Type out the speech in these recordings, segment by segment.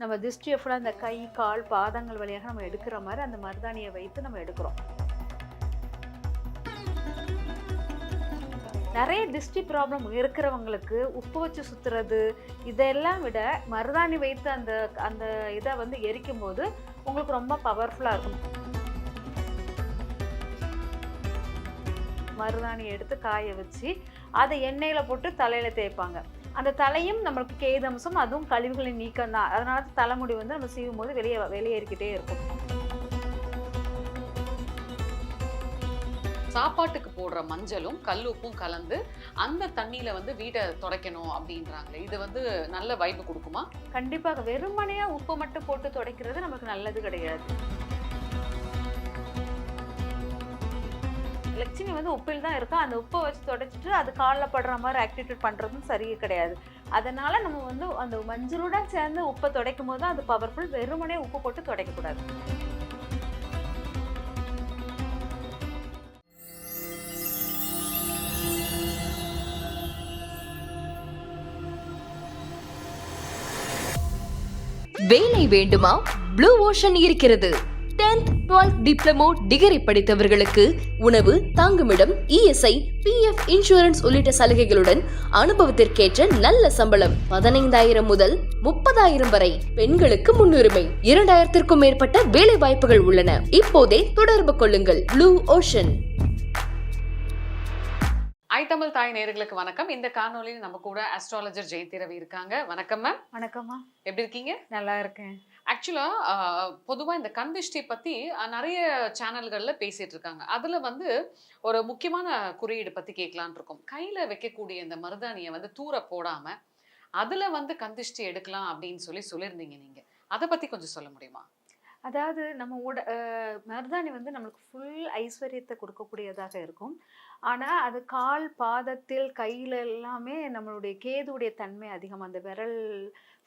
நம்ம திருஷ்டியை ஃபுல்லாக அந்த கை கால் பாதங்கள் வழியாக நம்ம எடுக்கிற மாதிரி அந்த மருதாணியை வைத்து நம்ம எடுக்கிறோம். நிறைய திருஷ்டி ப்ராப்ளம் இருக்கிறவங்களுக்கு உப்பு வச்சு சுற்றுறது இதெல்லாம் விட மருதாணி வைத்து அந்த அந்த இதை வந்து எரிக்கும் போது உங்களுக்கு ரொம்ப பவர்ஃபுல்லாக இருக்கும். மருதாணி எடுத்து காய வச்சு அதை எண்ணெயில் போட்டு தலையில் தேய்ப்பாங்க. அந்த தலையும் நம்மளுக்கு கேதம்சம் அதுவும் கழிவுகளின் நீக்கம் தான் அதனால தான் தலைமுடி வந்து நம்ம சீவும் போது வெளியே வெளியேறிக்கிட்டே இருக்கும். சாப்பாட்டுக்கு போடுற மஞ்சளும் கல்லுப்பும் கலந்து அந்த தண்ணியில வந்து வீட்டை துடைக்கணும் அப்படின்றாங்களே இது வந்து நல்ல வைப்பு கொடுக்குமா? கண்டிப்பாக. வெறுமனையா உப்பு மட்டும் போட்டு துடைக்கிறது நமக்கு நல்லது கிடையாது. லட்சுமி வந்து உப்பில் தான் இருக்கா அந்த உப்பை வச்சு தொடச்சிட்டு அது காலில் படுற மாதிரி ஆக்டிவேட் பண்ணுறதும் சரியே கிடையாது. அதனால நம்ம வந்து அந்த மஞ்சளுடன் சேர்ந்து உப்பை துடைக்கும் போது அது பவர்ஃபுல் வெறுமனே உப்பு போட்டு துடைக்கக்கூடாது வேலை வேண்டுமா? ப்ளூ ஓஷன் இருக்கிறது. 10th 12th டிப்ளமோ டிகிரி படித்தவர்களுக்கு உணவு தங்குமிடம் இஎஸ்ஐ பிஎஃப் இன்சூரன்ஸ் உள்ளிட்ட சலுகைகளுடன் அனுபவத்திற்கேற்ற நல்ல சம்பளம். பதினைந்தாயிரம் முதல் முப்பதாயிரம் வரை பெண்களுக்கு முன்னுரிமை. இரண்டாயிரத்திற்கும் மேற்பட்ட வேலை வாய்ப்புகள் உள்ளன. இப்போதே தொடர்பு கொள்ளுங்கள். ப்ளூ ஓஷன் ஐ தமிழ் தாய் நேயர்களுக்கு வணக்கம். இந்த காணொலியில் நம்ம கூட அஸ்ட்ராலஜர் ஜெயந்தி ரவி இருக்காங்க. வணக்கம் மேம் வணக்கம்மா எப்படி இருக்கீங்க? நல்லா இருக்கேன். ஆக்சுவலாக பொதுவாக இந்த கந்திஷ்டி பற்றி நிறைய சேனல்களில் பேசிகிட்டு இருக்காங்க. அதில் வந்து ஒரு முக்கியமான குறியீடு பற்றி கேட்கலான் இருக்கோம். கையில் வைக்கக்கூடிய இந்த மருதாணியை வந்து தூர போடாமல் அதில் வந்து கந்திஷ்டி எடுக்கலாம் அப்படின்னு சொல்லி சொல்லியிருந்தீங்க நீங்கள் அதை பற்றி கொஞ்சம் சொல்ல முடியுமா? அதாவது நம்ம உட மருதாணி வந்து நம்மளுக்கு ஃபுல் ஐஸ்வர்யத்தை கொடுக்கக்கூடியதாக இருக்கும். ஆனால் அது கால் பாதத்தில் கையில் எல்லாமே நம்மளுடைய கேதுடைய தன்மை அதிகம். அந்த விரல்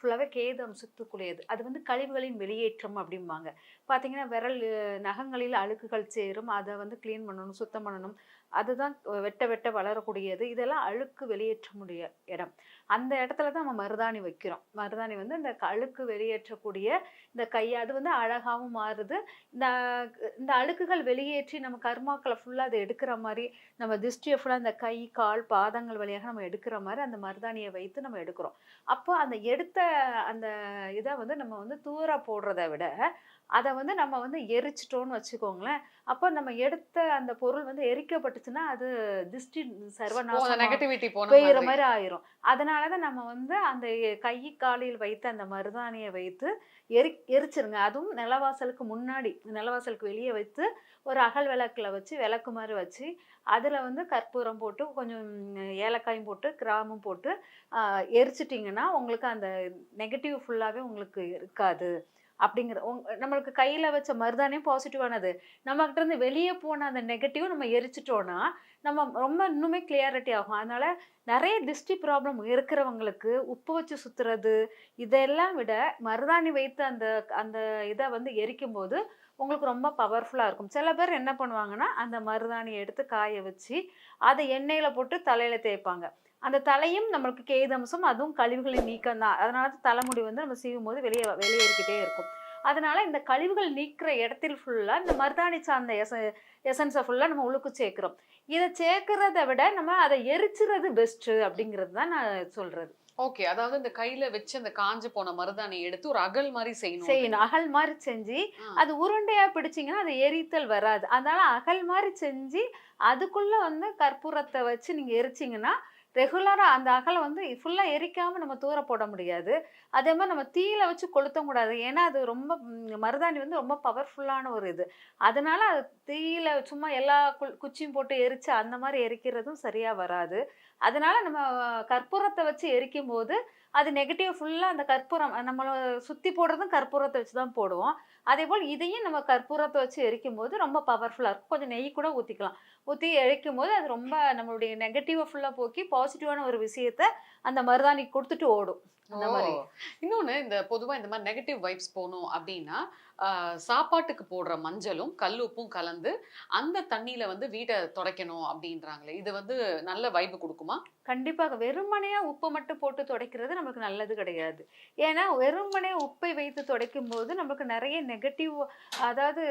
ஃபுல்லாகவே கேது அம்சத்துக்குரியது. அது வந்து கழிவுகளின் வெளியேற்றம் அப்படிம்பாங்க. பார்த்தீங்கன்னா விரல் நகங்களில் அழுக்குகள் சேரும். அதை வந்து க்ளீன் பண்ணணும் சுத்தம் பண்ணணும். அதுதான் வெட்ட வெட்ட வளரக்கூடியது. இதெல்லாம் அழுக்கு வெளியேற்ற முடிய இடம். அந்த இடத்துல தான் நம்ம மருதாணி வைக்கிறோம். மருதாணி வந்து இந்த அழுக்கு வெளியேற்றக்கூடிய இந்த கை அது வந்து அழகாகவும் மாறுது. இந்த இந்த அழுக்குகள் வெளியேற்றி நம்ம கர்மாக்களை ஃபுல்லாக அதை எடுக்கிற மாதிரி நம்ம திருஷ்டியை ஃபுல்லாக இந்த கை கால் பாதங்கள் வழியாக நம்ம எடுக்கிற மாதிரி அந்த மருதாணியை வைத்து நம்ம எடுக்கிறோம். அப்போ அந்த எடுத்த அந்த இதை வந்து நம்ம வந்து தூர போடுறத விட அதை வந்து நம்ம வந்து எரிச்சிட்டோம்னு வச்சுக்கோங்களேன். அப்போ நம்ம எடுத்த அந்த பொருள் வந்து எரிக்கப்பட்டுச்சுன்னா அது திருஷ்டி சர்வநாசம் நெகட்டிவிட்டி பெய்யுற போன மாதிரி. ஆயிரும். அதனால தான் நம்ம வந்து அந்த கை காலில் வைத்த அந்த மருதாணியை வைத்து எரி எரிச்சிருங்க. அதுவும் நிலவாசலுக்கு முன்னாடி நிலவாசலுக்கு வெளியே வைத்து ஒரு அகல் விளக்குல வச்சு விளக்கு மாதிரி வச்சு அதில் வந்து கற்பூரம் போட்டு கொஞ்சம் ஏலக்காயும் போட்டு கிராமும் போட்டு எரிச்சிட்டிங்கன்னா உங்களுக்கு அந்த நெகட்டிவ் ஃபுல்லாகவே உங்களுக்கு இருக்காது. அப்படிங்கிற உங்க நம்மளுக்கு கையில் வச்ச மருதானே பாசிட்டிவானது நம்மகிட்ட இருந்து வெளியே போன அந்த நெகட்டிவ் நம்ம எரிச்சிட்டோன்னா நம்ம ரொம்ப இன்னுமே கிளியாரிட்டி ஆகும். அதனால நிறைய திருஷ்டி ப்ராப்ளம் இருக்கிறவங்களுக்கு உப்பு வச்சு சுற்றுறது இதெல்லாம் விட மருதாணி வைத்து அந்த அந்த இதை வந்து எரிக்கும் போது உங்களுக்கு ரொம்ப பவர்ஃபுல்லாக இருக்கும். சில பேர் என்ன பண்ணுவாங்கன்னா அந்த மருதாணியை எடுத்து காய வச்சு அதை எண்ணெயில் போட்டு தலையில் தேய்ப்பாங்க. அந்த தலையும் நம்மளுக்கு கேதம்சம் அதுவும் கழிவுகளின் நீக்கம் தான். அதனால தான் தலைமுடி வந்து நம்ம சீவும் போது வெளியே வெளியேறிக்கிட்டே இருக்கும். அதனால இந்த கழிவுகள் நீக்கிற இடத்தில் ஃபுல்லாக இந்த மருதாணி சார்ந்த எச எசன்ஸை ஃபுல்லாக நம்ம உழுக்கு சேர்க்குறோம். இதை சேர்க்கறத விட நம்ம அதை எரிச்சுறது பெஸ்ட்டு அப்படிங்கிறது தான் நான் சொல்கிறது ஓகே. அதாவது இந்த கையில வச்சு அந்த காஞ்சு போன மருதாணி எடுத்து ஒரு அகல் மாதிரி செய்யணும். செய்யணும். அகல் மாதிரி செஞ்சு. அது உருண்டையா பிடிச்சிங்கன்னா அது எரித்தல் வராது. அதனால அகல் மாதிரி செஞ்சு அதுக்குள்ள வந்து கற்பூரத்தை வச்சு நீங்க எரிச்சிங்கன்னா ரெகுலராக அந்த அகலை வந்து ஃபுல்லாக எரிக்காமல் நம்ம தூர போட முடியாது. அதே மாதிரி நம்ம தீயில வச்சு கொளுத்த கூடாது. ஏன்னா அது ரொம்ப மருதாணி வந்து ரொம்ப பவர்ஃபுல்லான ஒரு இது. அதனால அது தீயில சும்மா எல்லா குச்சியும் போட்டு எரிச்சு அந்த மாதிரி எரிக்கிறதும் சரியாக வராது. அதனால நம்ம கற்பூரத்தை வச்சு எரிக்கும் போது அது நெகட்டிவ் ஃபுல்லாக அந்த கற்பூரம் நம்மளை சுற்றி போடுறதும் கற்பூரத்தை வச்சு தான் போடுவோம். அதே போல் இதையும் நம்ம கற்பூரத்தை வச்சு எரிக்கும் போது ரொம்ப பவர்ஃபுல்லாக இருக்கும். கொஞ்சம் நெய் கூட ஊற்றிக்கலாம் ஊற்றி எரிக்கும் போது அது ரொம்ப நம்மளுடைய நெகட்டிவை ஃபுல்லாக போக்கி பாசிட்டிவான ஒரு விஷயத்த அந்த மருதாணி கொடுத்துட்டு ஓடும். அந்த மாதிரி. ஓ. இன்னொன்னு இந்த பொதுவா இந்த மாதிரி நெகட்டிவ் வைப்ஸ் போகணும் அப்படின்னா சாப்பாட்டுக்கு போடுற மஞ்சளும் கல்லுப்பும் கலந்து அந்த தண்ணியில வந்து வீட்டை துடைக்கணும் அப்படின்றாங்களே. இது வந்து நல்ல வைப்பு கொடுக்குமா? கண்டிப்பாக வெறுமனையா உப்பு மட்டும் போட்டு துடைக்கிறது நமக்கு நல்லது கிடையாது. ஏன்னா வெறுமனே உப்பை வைத்து துடைக்கும் போது நமக்கு நிறைய நெகட்டிவ் அதாவது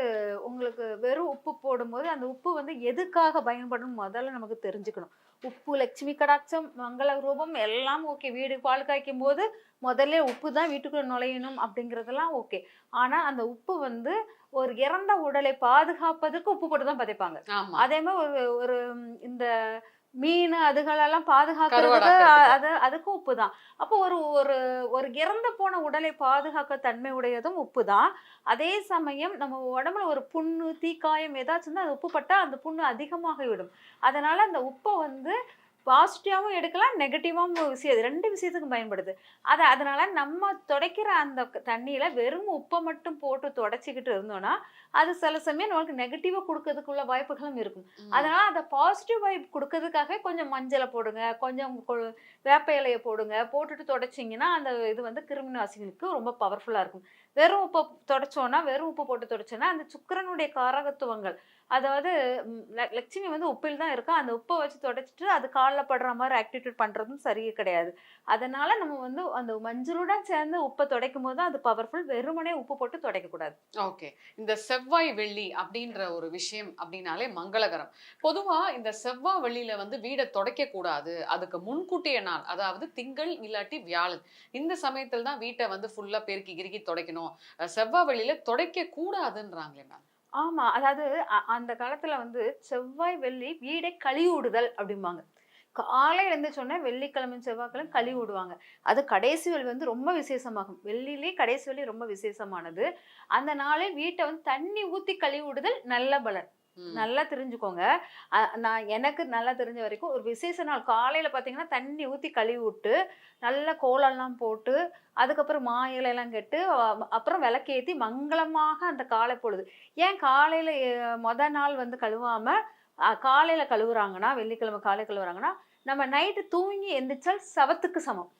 உங்களுக்கு வெறும் உப்பு போடும்போது அந்த உப்பு வந்து எதுக்காக பயன்படும் முதல்ல நமக்கு தெரிஞ்சுக்கணும். உப்பு லட்சுமி கடாட்சம் மங்கள ரூபம் எல்லாம் ஓகே வீடு பால் காய்க்கும் போது முதல்ல உப்பு தான் வீட்டுக்குள்ள நுழையணும் அப்படிங்கிறதெல்லாம் ஓகே ஆனா அந்த உப்பு வந்து ஒரு இறந்த உடலை பாதுகாப்பதற்கு உப்பு போட்டு தான் பதைப்பாங்க. அதே மாதிரி ஒரு ஒரு இந்த மீன் அதுகளெல்லாம் பாதுகாக்கிறதுக்கு கருவாடாக்கிறதுக்கு. அது அதுக்கும் உப்பு தான் அப்போ ஒரு ஒரு ஒரு இறந்து போன உடலை பாதுகாக்க தன்மை உடையதும் உப்பு தான் அதே சமயம் நம்ம உடம்புல ஒரு புண்ணு தீக்காயம் ஏதாச்சும் அது உப்பு பட்டா அந்த புண்ணு அதிகமாக விடும் அதனால அந்த உப்பை வந்து பாசிட்டிவாகவும் எடுக்கலாம் நெகட்டிவாகவும் விஷயம். ரெண்டு விஷயத்துக்கும் பயன்படுது. அதை அதனால நம்ம துடைக்கிற அந்த தண்ணியில வெறும் உப்பை மட்டும் போட்டு துடைச்சிக்கிட்டு இருந்தோம்னா அது சில சமயம் நமக்கு நெகட்டிவா கொடுக்கறதுக்குள்ள வாய்ப்புகளும் இருக்கும். அதனால அந்த பாசிட்டிவ் வைப் கொடுக்கறதுக்காக கொஞ்சம் மஞ்சளை போடுங்க கொஞ்சம் வேப்ப இலையை போடுங்க. போட்டுட்டு துடைச்சிங்கன்னா அந்த இது வந்து கிருமி நாசினிக்கு ரொம்ப பவர்ஃபுல்லா இருக்கும். வெறும் உப்பை துடைச்சோன்னா வெறும் உப்பு போட்டு துடைச்சோன்னா அந்த சுக்கிரனுடைய காரகத்துவங்கள் அதாவது லட்சுமி வந்து உப்பில் தான் இருக்கா. அந்த உப்பை வச்சு துடைச்சிட்டு அது காலில் படுற மாதிரி ஆக்டிவிட்டி பண்றதும் சரியே கிடையாது. அதனால நம்ம வந்து அந்த மஞ்சளுடன் சேர்ந்து உப்பை துடைக்கும் போது தான் அது பவர்ஃபுல் வெறுமனே உப்பு போட்டு துடைக்கக்கூடாது ஓகே. இந்த செவ்வாய் வெள்ளி அப்படின்ற ஒரு விஷயம் அப்படின்னாலே மங்களகரம். பொதுவாக இந்த செவ்வாய் வெள்ளியில வந்து வீடை துடைக்கக்கூடாது அதுக்கு முன்கூட்டிய நாள் அதாவது திங்கள் இல்லாட்டி வியாழன். இந்த சமயத்தில் தான் வீட்டை வந்து ஃபுல்லாக பெருக்கி கிறுக்கி துடைக்கணும். செவ்வாய் வெள்ளியில துடைக்க கூடாதுன்றாங்களே மேம். ஆமா அதாவது அ- அந்த காலத்துல வந்து செவ்வாய் வெள்ளி வீடை கழிவுடுதல் அப்படிம்பாங்க. காலை இருந்து வெள்ளிக்கிழமை செவ்வாய்க்கிழமை கழுவி விடுவாங்க அது கடைசி வெள்ளி வந்து ரொம்ப விசேஷமாகும். வெள்ளிலே கடைசி வெள்ளி ரொம்ப விசேஷமானது. அந்த நாளில் வீட்டை வந்து தண்ணி ஊற்றி கழுவி விடுதல் நல்ல பலன். நல்லா தெரிஞ்சுக்கோங்க. நான் எனக்கு நல்லா தெரிஞ்ச வரைக்கும் ஒரு விசேஷ நாள் காலையில் பார்த்தீங்கன்னா தண்ணி ஊற்றி கழுவி விட்டு நல்லா கோலம்லாம் போட்டு அதுக்கப்புறம் மா இலையெல்லாம் கெட்டு அப்புறம் விளக்கேத்தி மங்களமாக அந்த காலை பொழுது. ஏன் காலையில் மொதல் மொத நாள் வந்து கழுவாமல் காலையில் கழுவுறாங்கன்னா வெள்ளிக்கிழமை காலை கழுவுறாங்கன்னா நம்ம நைட்டு தூங்கி எந்திரிச்சால் சவத்துக்கு சமம்.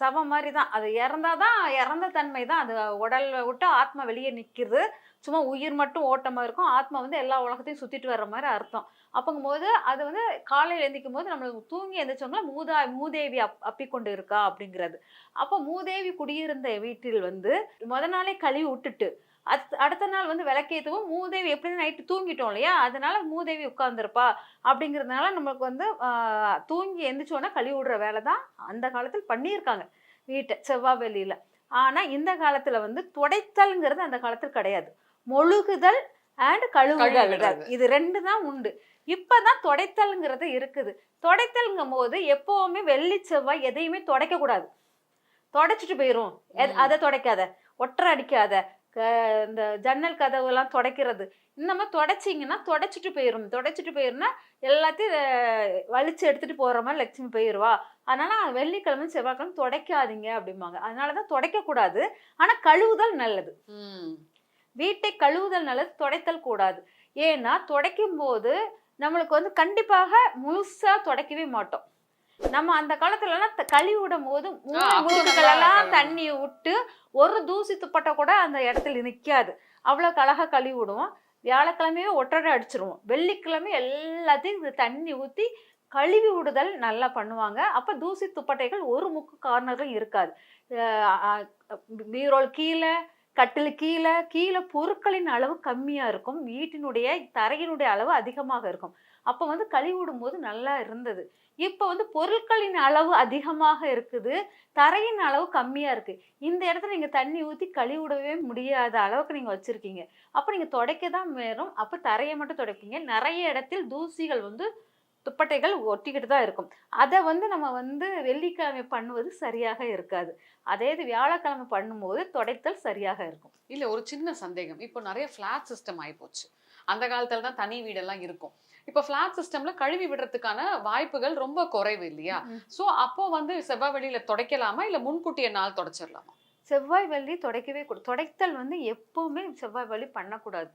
சவம் மாதிரி தான் அது இறந்தாதான் இறந்த தன்மை தான் அது உடல் விட்டு ஆத்மா வெளியே நிற்கிறது சும்மா உயிர் மட்டும் ஓட்டமாக இருக்கும். ஆத்மா வந்து எல்லா உலகத்தையும் சுற்றிட்டு வர்ற மாதிரி அர்த்தம். அப்பங்கும்போது அது வந்து காலையில் எழுந்திக்கும் போது நம்மளுக்கு தூங்கி எந்திரிச்சவங்கள மூதா மூதேவி அப் அப்பிக்கொண்டு இருக்கா அப்படிங்கிறது. அப்போ மூதேவி குடியிருந்த வீட்டில் வந்து முத நாளே கழுவி விட்டுட்டு அத் அடுத்த நாள் வந்து விளக்கேற்றவும் மூதேவி எப்படி நைட்டு தூங்கிட்டோம் இல்லையா? அதனால மூதேவி உட்கார்ந்துருப்பா. அப்படிங்கிறதுனால நம்மளுக்கு வந்து தூங்கி எந்திரிச்சோன்னா கழுவி விடுற வேலை தான் அந்த காலத்தில் பண்ணியிருக்காங்க வீட்டை செவ்வாய் வெள்ளியில ஆனா இந்த காலத்துல வந்து துடைத்தல்ங்கிறது அந்த காலத்தில் கிடையாது. மொழுகுதல் அண்ட் கழுவுதல். இது ரெண்டு தான் உண்டு. இப்பதான் துடைத்தல்ங்கிறது இருக்குது. துடைத்தல்ங்கும் போது எப்பவுமே வெள்ளி செவ்வாய் எதையுமே துடைக்க கூடாது துடைச்சிட்டு போயிரும். அதை துடைக்காத. ஒற்றை அடிக்காத. இந்த ஜன்னல் கதவுலாம் துடைக்கிறது. இந்த மாதிரி துடைச்சிங்கன்னா துடைச்சிட்டு போயிரும் துடைச்சிட்டு போயிருந்தா எல்லாத்தையும் வலிச்சு எடுத்துட்டு போற மாதிரி லட்சுமி போயிருவா. அதனால வெள்ளிக்கிழமை செவ்வாய்க்கிழமை துடைக்காதீங்க அப்படிம்பாங்க. அதனாலதான் துடைக்க கூடாது ஆனா கழுவுதல் நல்லது. வீட்டை கழுவுதல் நல்லது துடைத்தல் கூடாது. ஏன்னா துடைக்கும் போது நம்மளுக்கு வந்து கண்டிப்பாக முழுசா துடைக்கவே மாட்டோம். நம்ம அந்த காலத்துல எல்லாம் த- கழுவி விடும் போது கழுவணும். தண்ணியை விட்டு ஒரு தூசி துப்பட்டை கூட அந்த இடத்துல நிக்காது. அவ்வளவு அழகா கழுவி விடுவோம். வியாழக்கிழமையே ஒட்டடை அடிச்சிருவோம். வெள்ளிக்கிழமை எல்லாத்தையும் இந்த தண்ணி ஊத்தி கழுவி விடுதல் நல்லா பண்ணுவாங்க. அப்ப தூசி துப்பட்டைகள் ஒரு முக்கு கார்னரும் இருக்காது. பீரோல் கீழே கட்டில் கீழே கீழே பொருட்களின் அளவு கம்மியா இருக்கும். வீட்டினுடைய தரையினுடைய அளவு அதிகமாக இருக்கும். அப்போ வந்து கழுவி விடும்போது நல்லா இருந்தது. இப்போ வந்து பொருட்களின் அளவு அதிகமாக இருக்குது தரையின் அளவு கம்மியாக இருக்குது இந்த இடத்துல நீங்கள் தண்ணி ஊற்றி கழுவிடவே முடியாத அளவுக்கு நீங்கள் வச்சுருக்கீங்க. அப்போ நீங்கள் துடைக்க தான் வேறும் அப்போ தரையை மட்டும் துடைப்பீங்க. நிறைய இடத்தில் தூசிகள் வந்து துப்பட்டைகள் ஒட்டிக்கிட்டு தான் இருக்கும். அதை வந்து நம்ம வந்து வெள்ளிக்கிழமை பண்ணுவது சரியாக இருக்காது. அதே இது வியாழக்கிழமை பண்ணும்போது துடைத்தல் சரியாக இருக்கும். இல்லை ஒரு சின்ன சந்தேகம். இப்போ நிறைய ஃப்ளாட் சிஸ்டம் ஆகிப்போச்சு அந்த காலத்தில் தான் தனி வீடெல்லாம் இருக்கும். இப்போ ஃபிளாட் சிஸ்டம்ல கழுவி விடுறதுக்கான வாய்ப்புகள் ரொம்ப குறைவு இல்லையா? சோ அப்போ வந்து செவ்வாய் வெளியில துடைக்கலாமா? இல்ல முன்கூட்டிய நாள் துடைச்சிடலாமா? செவ்வாய் வெள்ளி துடைக்கவே துடைத்தல் வந்து எப்பவுமே செவ்வாய் வெள்ளி பண்ணக்கூடாது.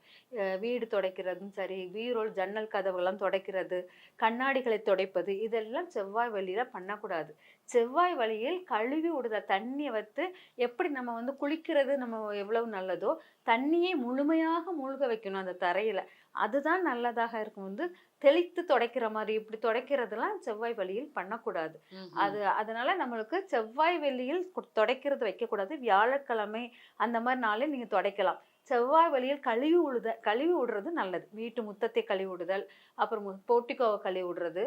வீடு துடைக்கிறதும் சரி பீரோல் ஜன்னல் கதவுகள்லாம் துடைக்கிறது கண்ணாடிகளை துடைப்பது இதெல்லாம் செவ்வாய் வெள்ளியில பண்ணக்கூடாது. செவ்வாய் வழியில் கழுவி விடுத தண்ணியை வைத்து எப்படி நம்ம வந்து குளிக்கிறது நம்ம எவ்வளவு நல்லதோ தண்ணியை முழுமையாக மூழ்க வைக்கணும் அந்த தரையில. அதுதான் நல்லதாக இருக்கும். வந்து தெளித்து துடைக்கிற மாதிரி இப்படி துடைக்கிறதெல்லாம் செவ்வாய் வழியில் பண்ணக்கூடாது. அது அதனால நம்மளுக்கு செவ்வாய் வெள்ளியில் கு- துடைக்கிறது வைக்கக்கூடாது. வியாழக்கிழமை அந்த மாதிரி நாளில் நீங்கள் துடைக்கலாம். செவ்வாய் வழியில் கழுவி விடுத கழுவி விடுறது நல்லது. வீட்டு முத்தத்தை கழுவி விடுதல் அப்புறம் போர்ட்டிகோவை கழுவி விடுறது.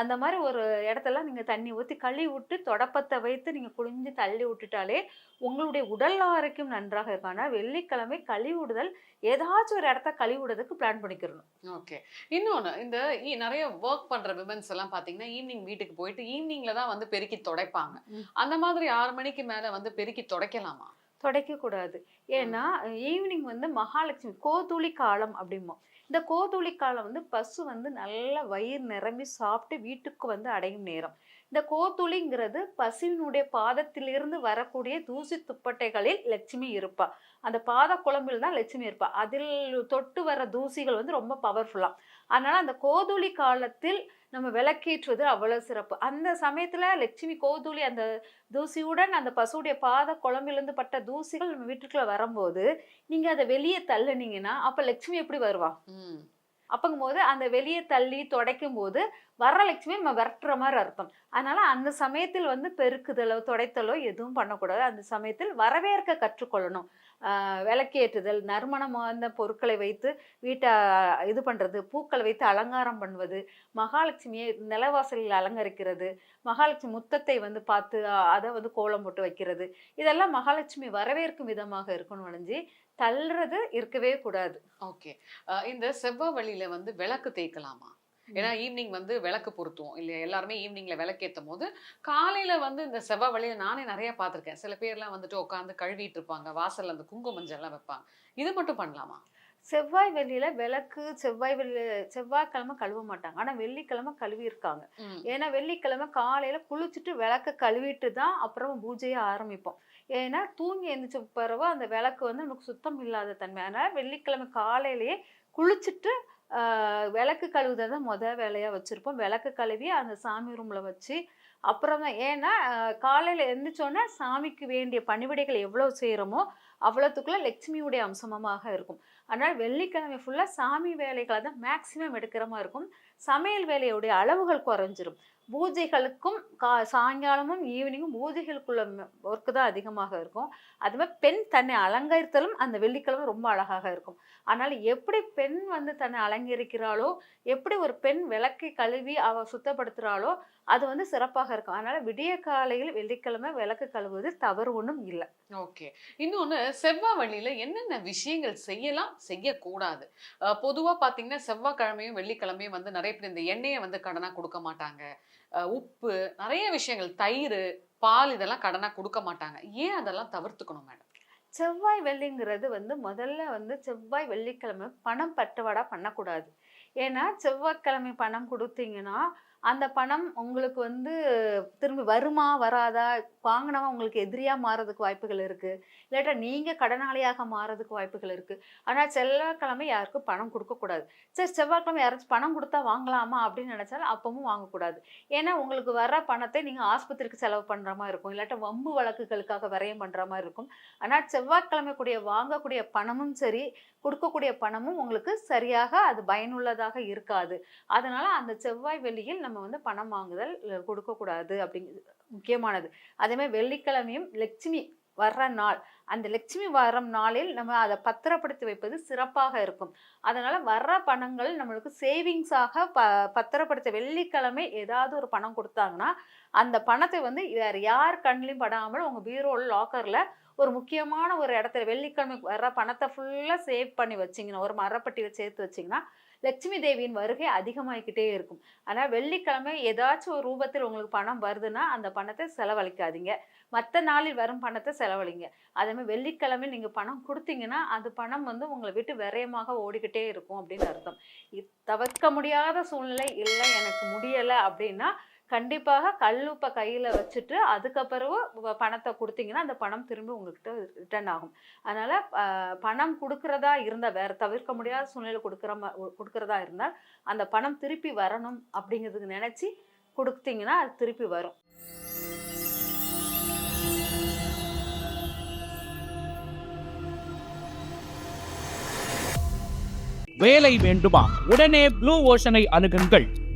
அந்த மாதிரி ஒரு இடத்துல நீங்கள் தண்ணி ஊற்றி கழுவி விட்டு தொடப்பத்தை வைத்து நீங்கள் குளிஞ்சு தள்ளி விட்டுட்டாலே உங்களுடைய உடல் ஆரோக்கியம் நன்றாக இருக்கும். ஆனால் வெள்ளிக்கிழமை கழுவி விடுதல் ஏதாச்சும் ஒரு இடத்த கழுவி விடுறதுக்கு பிளான் பண்ணிக்கிறணும். ஓகே. இன்னொன்னு இந்த நிறைய ஒர்க் பண்ற விமன்ஸ் எல்லாம் பாத்தீங்கன்னா ஈவினிங் வீட்டுக்கு போயிட்டு ஈவினிங்ல தான் வந்து பெருக்கி துடைப்பாங்க. அந்த மாதிரி ஆறு மணிக்கு மேல வந்து பெருக்கி துடைக்கலாமா? துடைக்கக்கூடாது. ஏன்னா ஈவினிங் வந்து மகாலட்சுமி கோதுளி காலம் அப்படிம்போம். இந்த கோதுளி காலம் வந்து பசு வந்து நல்ல வயிறு நிரம்பி சாப்பிட்டு வீட்டுக்கு வந்து அடையும் நேரம். இந்த கோதுளிங்கிறது பசுவினுடைய பாதத்திலிருந்து வரக்கூடிய தூசி துப்பட்டைகளில் லட்சுமி இருப்பா. அந்த பாத குழம்பில் தான் லட்சுமி இருப்பா. அதில் தொட்டு வர தூசிகள் வந்து ரொம்ப பவர்ஃபுல்லாக அதனால அந்த கோதுளி காலத்தில் நம்ம விளக்கேற்றுவது அவ்வளவு சிறப்பு. அந்த சமயத்துல லட்சுமி கோதுளி அந்த தூசியுடன் அந்த பசுவுடைய பாத குழம்பிலிருந்து பட்ட தூசிகள் நம்ம வீட்டுக்குள்ள வரும்போது நீங்க அதை வெளியே தள்ளுனீங்கன்னா அப்ப லட்சுமி எப்படி வருவா? அப்பங்கும்போது அந்த வெளியே தள்ளி துடைக்கும் போது வர லட்சுமி நம்ம விரட்டுற மாதிரி அர்த்தம். அதனால அந்த சமயத்தில் வந்து பெருக்குதலோ துடைத்தலோ எதுவும் பண்ணக்கூடாது. அந்த சமயத்தில் வரவேற்க கற்றுக்கொள்ளணும். விளக்கேற்றுதல் நறுமணம் வந்த பொருட்களை வைத்து வீட்டை இது பண்ணுறது பூக்களை வைத்து அலங்காரம் பண்ணுவது மகாலட்சுமியை நிலவாசலில் அலங்கரிக்கிறது மகாலட்சுமி முத்தத்தை வந்து பார்த்து அதை வந்து கோலம் போட்டு வைக்கிறது. இதெல்லாம் மகாலட்சுமி வரவேற்கும் விதமாக இருக்கணும் அழிஞ்சு தள்ளுறது இருக்கவே கூடாது. ஓகே. இந்த செவ்வாய் வழியில் வந்து விளக்கு தேய்க்கலாமா? ஏன்னா ஈவினிங் வந்து விளக்கு பொருத்துவோம். இல்லையா? எல்லாருமே ஈவினிங்ல விளக்கேத்தும் போது காலையில வந்து இந்த செவ்வாய் வழியில நானே நிறைய பார்த்திருக்கேன். சில பேர்லாம் வந்துட்டு உட்காந்து கழுவிட்டு இருப்பாங்க. வாசல்ல அந்த குங்கும மஞ்சள் எல்லாம் வைப்பாங்க. இது மட்டும் பண்ணலாமா? செவ்வாய் வெள்ளியில விளக்கு செவ்வாய் வெள்ளி செவ்வாய்க்கிழமை கழுவ மாட்டாங்க. ஆனா வெள்ளிக்கிழமை கழுவி இருக்காங்க. ஏன்னா வெள்ளிக்கிழமை காலையில குளிச்சுட்டு விளக்க கழுவிட்டு தான் அப்புறம் பூஜையை ஆரம்பிப்போம். ஏன்னா தூங்கி எழுந்திரிச்ச பிறகு அந்த விளக்கு வந்து நமக்கு சுத்தம் இல்லாத தன்மை. அதனால வெள்ளிக்கிழமை காலையிலேயே குளிச்சுட்டு விளக்கு கழுவுதை தான் முத வச்சுருப்போம். விளக்கு கழுவி அந்த சாமி ரூமில் வச்சு அப்புறம் தான் ஏன்னா காலையில் எழுந்திரிச்சோன்னா சாமிக்கு வேண்டிய பணிவிடைகள் எவ்வளோ செய்கிறோமோ அவ்வளோத்துக்குள்ள லட்சுமியுடைய அம்சமமாக இருக்கும். அதனால் வெள்ளிக்கிழமை ஃபுல்லாக சாமி வேலைகளை தான் மேக்சிமம் எடுக்கிற மாதிரி இருக்கும். சமையல் வேலையுடைய அளவுகள் குறைஞ்சிரும். பூஜைகளுக்கும் கா சாயங்காலமும் ஈவினிங்கும் பூஜைகளுக்குள்ள ஒர்க்கு தான் அதிகமாக இருக்கும். அது மாதிரி பெண் தன்னை அலங்கரித்தலும் அந்த வெள்ளிக்கிழமை ரொம்ப அழகாக இருக்கும். அதனால் எப்படி பெண் வந்து தன்னை அலங்கரிக்கிறாளோ எப்படி ஒரு பெண் விளக்கை கழுவி அவ சுத்தப்படுத்துகிறாளோ அது வந்து சிறப்பாக இருக்கும். அதனால் விடிய காலையில் வெள்ளிக்கிழமை விளக்கு கழுவுவது தவறு ஒன்றும் இல்லை. ஓகே. இன்னொன்று செவ்வாய் வழியில் என்னென்ன விஷயங்கள் செய்யலாம் செய்யக்கூடாது? பொதுவாக பார்த்தீங்கன்னா செவ்வாய்க்கிழமையும் வெள்ளிக்கிழமையும் வந்து நிறைய பேர் இந்த எண்ணெயை வந்து கடனாக கொடுக்க மாட்டாங்க. உப்பு நிறைய விஷயங்கள் தயிர் பால் இதெல்லாம் கடனா கொடுக்க மாட்டாங்க. ஏன் அதெல்லாம் தவிர்த்துக்கணும் மேடம்? செவ்வாய் வெள்ளிங்கிறது வந்து முதல்ல வந்து செவ்வாய் வெள்ளிக்கிழமை பணம் பட்டுவாடா பண்ணக்கூடாது. ஏன்னா செவ்வாய்க்கிழமை பணம் கொடுத்தீங்கன்னா அந்த பணம் உங்களுக்கு வந்து திரும்பி வருமா வராதா? வாங்கினவன் உங்களுக்கு எதிரியாக மாறதுக்கு வாய்ப்புகள் இருக்குது இல்லாட்டா நீங்கள் கடனாளியாக மாறதுக்கு வாய்ப்புகள் இருக்குது ஆனால் செவ்வாய்க்கிழமை யாருக்கும் பணம் கொடுக்கக்கூடாது சரி செவ்வாய்க்கிழமை யாராச்சும் பணம் கொடுத்தா வாங்கலாமா அப்படின்னு நினச்சாலும் அப்பவும் வாங்கக்கூடாது. ஏன்னா உங்களுக்கு வர பணத்தை நீங்கள் ஆஸ்பத்திரிக்கு செலவு பண்ணுற மாதிரி இருக்கும். இல்லாட்டா வம்பு வழக்குகளுக்காக விரயம் பண்ணுற மாதிரி இருக்கும். ஆனால் செவ்வாய்க்கிழமை கூடிய வாங்கக்கூடிய பணமும் சரி கொடுக்கக்கூடிய பணமும் உங்களுக்கு சரியாக அது பயனுள்ளதாக இருக்காது. அதனால அந்த செவ்வாய் வெள்ளியில் நம்ம வந்து பணம் வாங்குதல் கொடுக்கக்கூடாது அப்படிங்கிறது முக்கியமானது. அதேமாதிரி வெள்ளிக்கிழமையும் லட்சுமி வர்ற நாள் அந்த லட்சுமி வரம் நாளில் நம்ம அதை பத்திரப்படுத்தி வைப்பது சிறப்பாக இருக்கும். அதனால வர்ற பணங்கள் நம்மளுக்கு சேவிங்ஸாக ப பத்திரப்படுத்த வெள்ளிக்கிழமை ஏதாவது ஒரு பணம் கொடுத்தாங்கன்னா அந்த பணத்தை வந்து வேறு யார் கண்ணிலையும் படாமல் உங்கள் பீரோவில் லாக்கரில் ஒரு முக்கியமான ஒரு இடத்துல வெள்ளிக்கிழமை வர்ற பணத்தை ஃபுல்லாக சேவ் பண்ணி வச்சிங்கன்னா ஒரு மரப்பட்டியில் சேர்த்து வச்சிங்கன்னா லட்சுமி தேவியின் வருகை அதிகமாகிக்கிட்டே இருக்கும். ஆனால் வெள்ளிக்கிழமை ஏதாச்சும் ஒரு ரூபத்தில் உங்களுக்கு பணம் வருதுன்னா அந்த பணத்தை செலவழிக்காதீங்க. மற்ற நாளில் வரும் பணத்தை செலவழிங்க. அதேமாதிரி வெள்ளிக்கிழமை நீங்கள் பணம் கொடுத்தீங்கன்னா அது பணம் வந்து உங்களை விட்டு விரயமாக ஓடிக்கிட்டே இருக்கும் அப்படின்னு அர்த்தம். தவிர்க்க முடியாத சூழ்நிலை இல்லை எனக்கு முடியலை அப்படின்னா கண்டிப்பாக கல்லுப்பை கையில் வச்சுட்டு அதுக்கப்புறம் பணத்தை கொடுத்தீங்கன்னா அந்த பணம் திரும்பி உங்ககிட்ட ரிட்டர்ன் ஆகும். அதனால் பணம் கொடுக்குறதா இருந்தால் வேறு தவிர்க்க முடியாத சூழ்நிலை கொடுக்குற மா- கொடுக்குறதா இருந்தால் அந்த பணம் திருப்பி வரணும் அப்படிங்கிறதுக்கு நினச்சி கொடுத்தீங்கன்னா அது திருப்பி வரும். வேலை வேண்டுமா? உடனே ப்ளூ ஓஷனை அணுகுங்கள்.